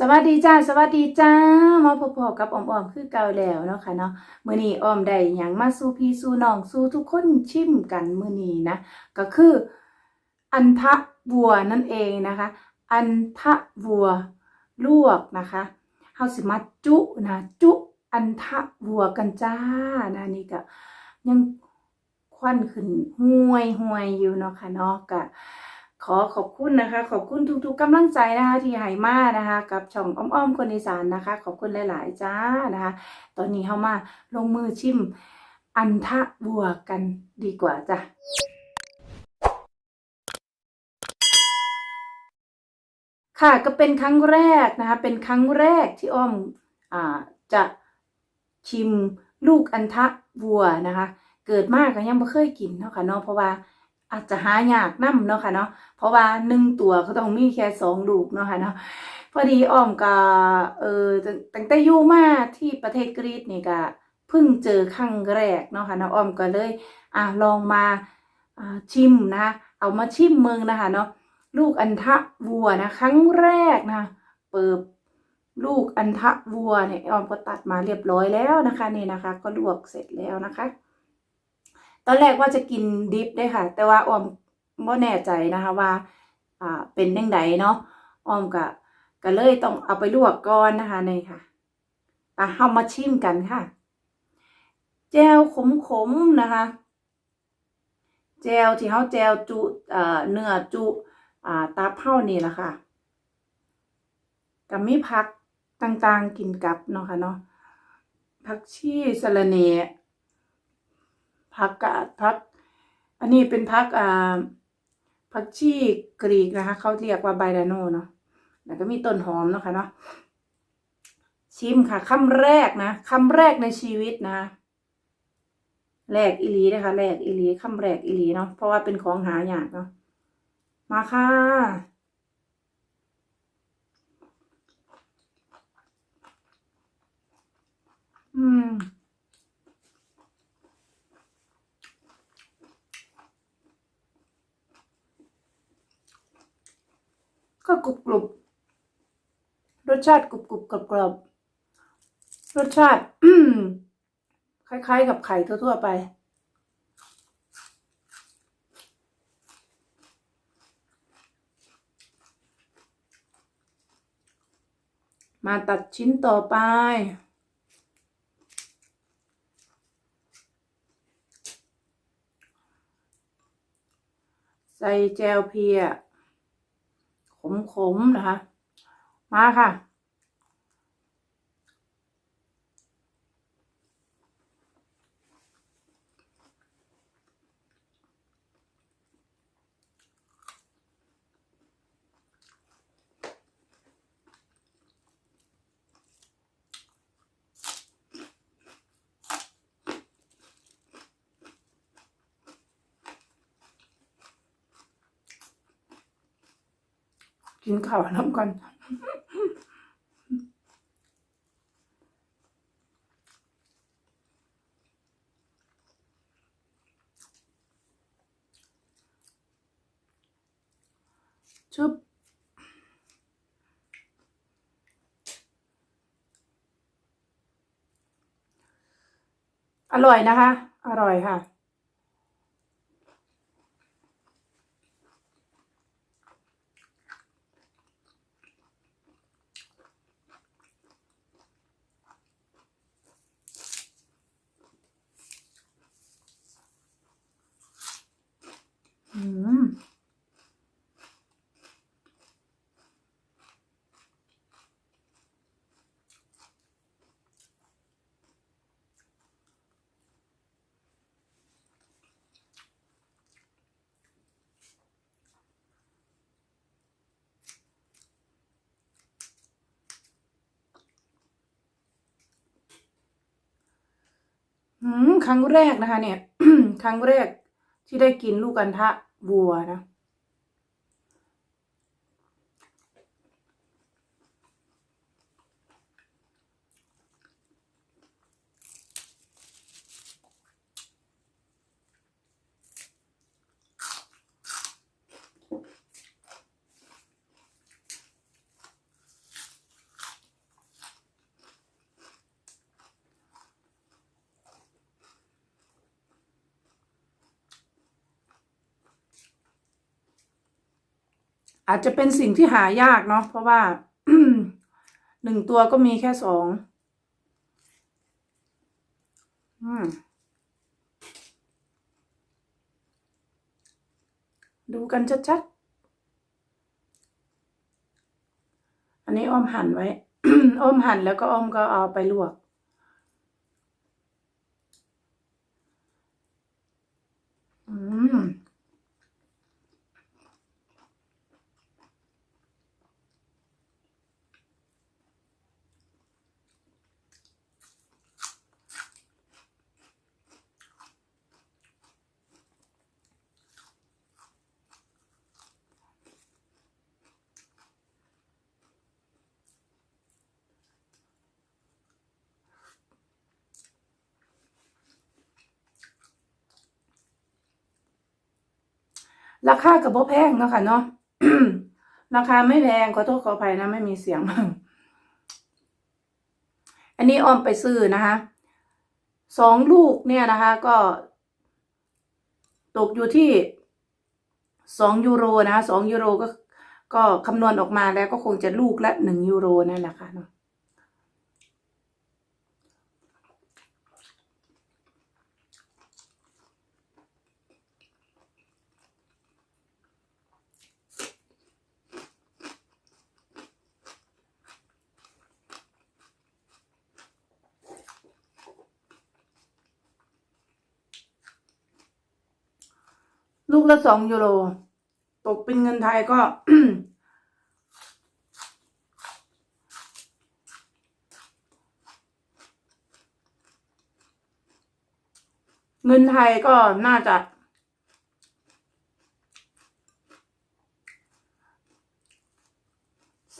สวัสดีจ้าสวัสดีจ้ามาพบๆกับอมออมคือเก่าแล้วเนาะค่ะเนาะมื้อนี้ออมได้หยังมาสู่พี่สู่น้องสู่ทุกคนชิมกันมื้อนี้นะก็คือ อันทะวัวนั่นเองนะคะ อันทะวัวลวกนะคะเฮาสิมาจุนะจุอันทะวัวกันจ้านะนี่ก็ยังควันขึ้นห่วยห่วยอยู่เนาะค่ะเนาะก็ ขอขอบคุณนะคะ ขอบคุณทุกๆกำลังใจนะคะ ที่ให้มานะคะ กับช่องอ้อมๆคนอีสานนะคะ ขอบคุณหลาย ๆ จ้านะคะ ตอนนี้เข้ามาลงมือชิมอันทะบัวกันดีกว่าจ้ะค่ะก็เป็นครั้งแรกนะคะ เป็นครั้งแรกที่อ้อมอ่าจะชิมลูกอันทะวัวนะคะ เกิดมากก็ยังไม่เคยกินเนาะค่ะเนาะเพราะว่า อาจจะหายากนํเนาะค่ะเนาะเพราะว่าหนึ่งตัวเขาต้องมีแค่สองลูกเนาะค่ะเนาะพอดีอ้อมก็เออตั้งตั้งแต่อยู่มาที่ประเทศกรีซนี่ก็เพิ่งเจอครั้งแรกเนาะค่ะเนาะอ้อมก็เลยอะลองมาชิมนะเอามาชิมเมืองนะคะเนาะลูกอันทะวัวนะครั้งแรกนะคะเปิดลูกอันทะวัวเนี่ยอ้อมก็ตัดมาเรียบร้อยแล้วนะคะนี่นะคะ ก็ลวกเสร็จแล้วนะคะ ตอนแรกว่าจะกินดิบได้ค่ะ แต่ว่าออมไม่แน่ใจนะคะว่าอ่าเป็นยังไงเนาะออมก็ก็เลยต้องเอาไปลวกก่อนนะคะนี่ค่ะอะเอามาชิมกันค่ะ แจวขมๆนะคะ แจวที่เขาแจวจุเอ่อเนื้อจุอ่าตาเผานี่แหละค่ะกับมีผักต่างๆกินกับเนาะค่ะเนาะผักชีสะระเน ผักกาดผัก อันนี้เป็นผักอ่าผักชีกรีกนะคะ เขาเรียกว่าไบดาโนเนาะแล้วก็มีต้นหอมเนาะค่ะเนาะชิมค่ะคำแรกนะคำแรกในชีวิตนะแรกอีหลีนะคะแรกอีหลีคำแรกอีหลีเนาะเพราะว่าเป็นของหายากเนาะมาค่ะ อืม กรุบกรุบรสชาติกรุบกรุบกรอบกรอบรสชาติคล้าย ๆ กับไข่ทั่วๆไป มาตัดชิ้นต่อไปใส่แจวเพีย ขมๆนะคะ มาค่ะ กินข้าวน้ำก่อนชุบอร่อยนะคะ อร่อยค่ะ อืม อืม ครั้งแรกนะคะ เนี่ย ครั้งแรกที่ได้กินลูกอันทะวัวนะ อาจจะเป็นสิ่งที่หายากเนาะเพราะว่าหนึ่งตัวก็มีแค่สองอดูกันชัดๆ อันนี้อ้อมหั่นไว้ อ้อมหั่นแล้วก็อ้อมก็เอาไปลวก อืม ราคากับพแพงเนาะค่ะเนาะราคาไม่แพงขอโทษขออภัยนะไม่มีเสียง อันนี้ออมไปซื้อนะคะสองลูกเนี่ยนะคะ ก็ ตกอยู่ที่สองยูโรนะคะสองยูโรก็ก็คำนวณออกมาแล้วก็คงจะลูกละหนึ่งยูโรนั่นแหละค่ะ ลูกละสองยูโร ตกเป็นเงินไทยก็เงินไทยก็น่าจะ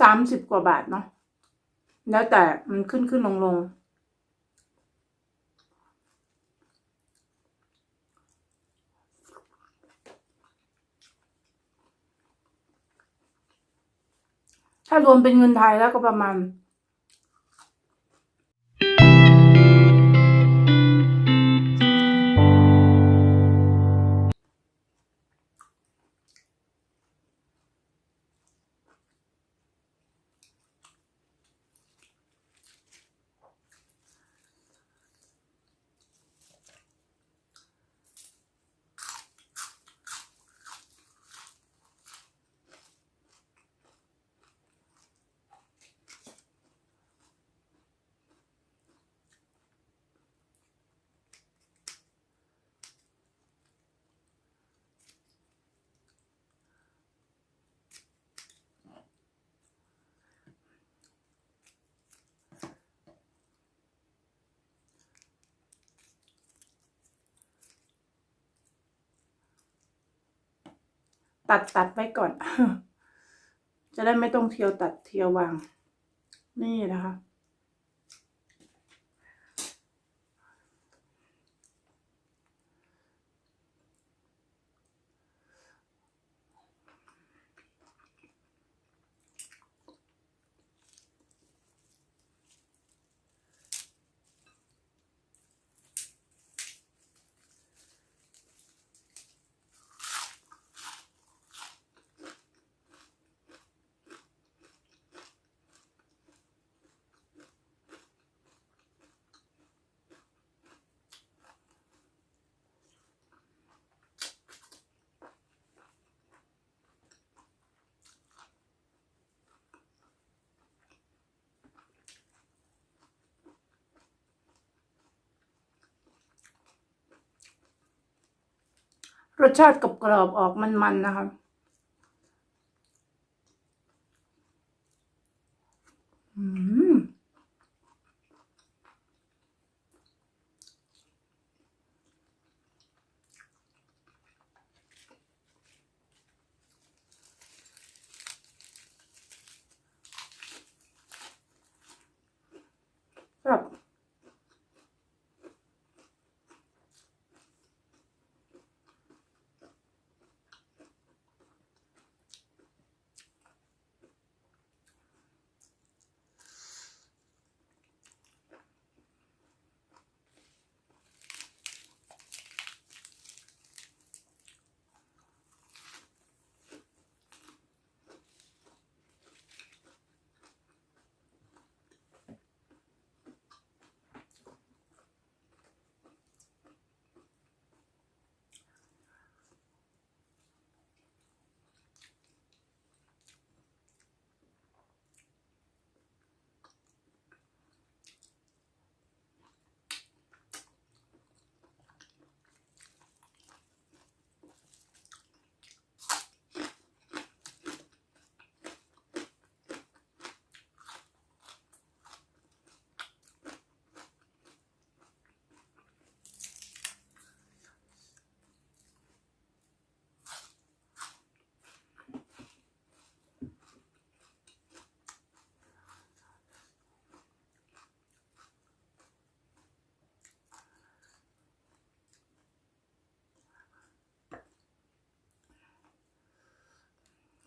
สามสิบกว่าบาทเนาะ แล้วแต่มันขึ้นขึ้นลงลง ถ้ารวมเป็นเงินไทยแล้วก็ประมาณ ตัดตัดไว้ก่อน จะได้ไม่ต้องเทียวตัดเทียววาง นี่นะคะ รสชาติกรอบกรอบๆออกมันๆนะคะ อืม ครับ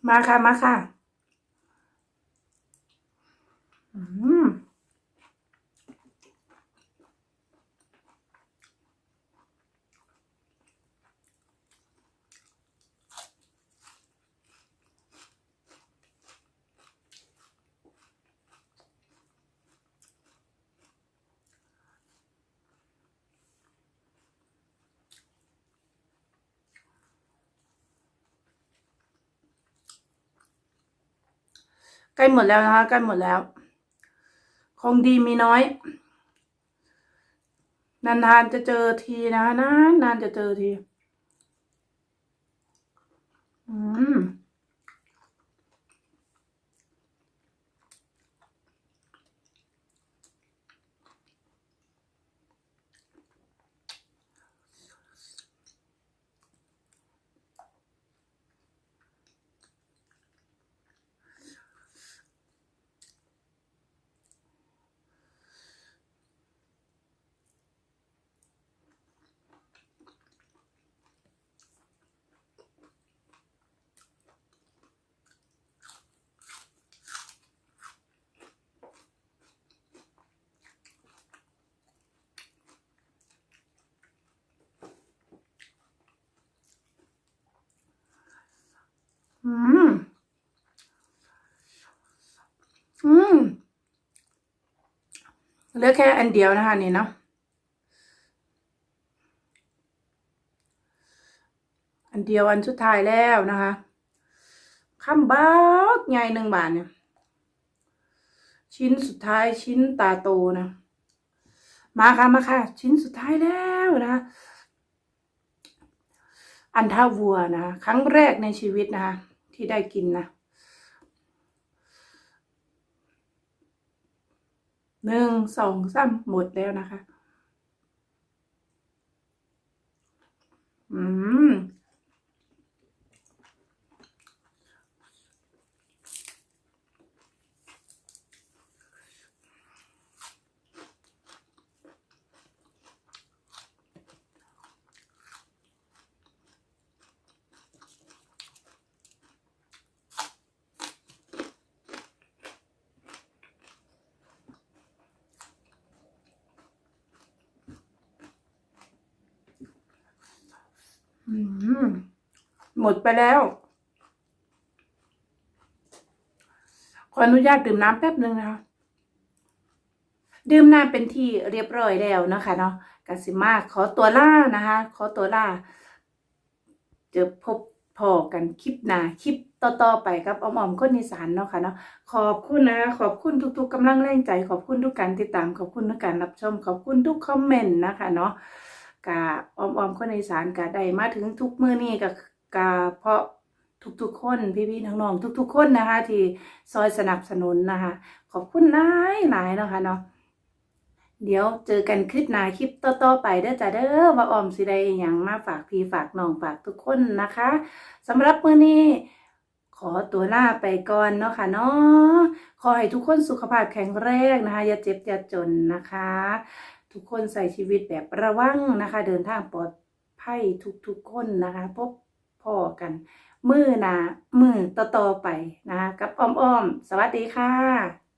มาค่ะ มาค่ะ อืม ใก ล้หมดแล้วนะคะใกล้หมดแล้ว ของดีมีน้อย นานๆจะเจอทีนะคะนานนานจะเจอที อืม อืม อืมเหลือแค่อันเดียวนะคะนี่เนาะอันเดียวอันสุดท้ายแล้วนะคะคำบ้ากใหญ่หนึ่งบาทเนี่ย ชิ้นสุดท้ายชิ้นตาโตนะ มาค่ะมาค่ะ ชิ้นสุดท้ายแล้วนะะอันท่าวัวนะครั้งแรกในชีวิตนะคะ ที่ได้กินนะหนึ่งสองสามหมดแล้วนะคะ อืม หมดไปแล้ว ขออนุญาตดื่มน้ำแป๊บหนึ่งนะคะดื่มน้ำเป็นที่เรียบร้อยแล้วนะคะเนาะกสิมาขอตัวล่านะคะ ขอตัวล่าเจอพบพอกันคลิปหน้าคลิปต่อๆไปกับออมๆคนอีสานเนาะค่ะเนาะขอบคุณนะคะขอบคุณทุก ๆกำลังแรงใจ ขอบคุณทุกการติดตามขอบคุณทุกการรับชม ขอบคุณทุกคอมเมนต์นะคะเนาะ กะออมๆคนอีสานกะได้มาถึงทุกมื้อนี้กะกะเพราะทุกๆคนพี่ๆน้องๆทุก ๆ คนนะคะ ที่ซอยสนับสนุนนะคะ ขอบคุณหลายหลายๆนะคะเนาะเดี๋ยวเจอกันคลิปหน้าคลิปต่อๆไปเด้อจ้าเด้อว่าออมสิได้อหยังมาฝากพี่ฝากน้องฝากทุกคนนะคะสำหรับมื้อนี้ขอตัวลาไปก่อนเนาะค่ะเนาะขอให้ทุกคนสุขภาพแข็งแรงนะคะ อย่าเจ็บอย่าจนนะคะ ทุกคนใส่ชีวิตแบบระวังนะคะ เดินทางปลอดภัยทุกๆคนนะคะ พบพ่อกันมือหนามือต่อๆไปนะคะกับอ้อมๆสวัสดีค่ะ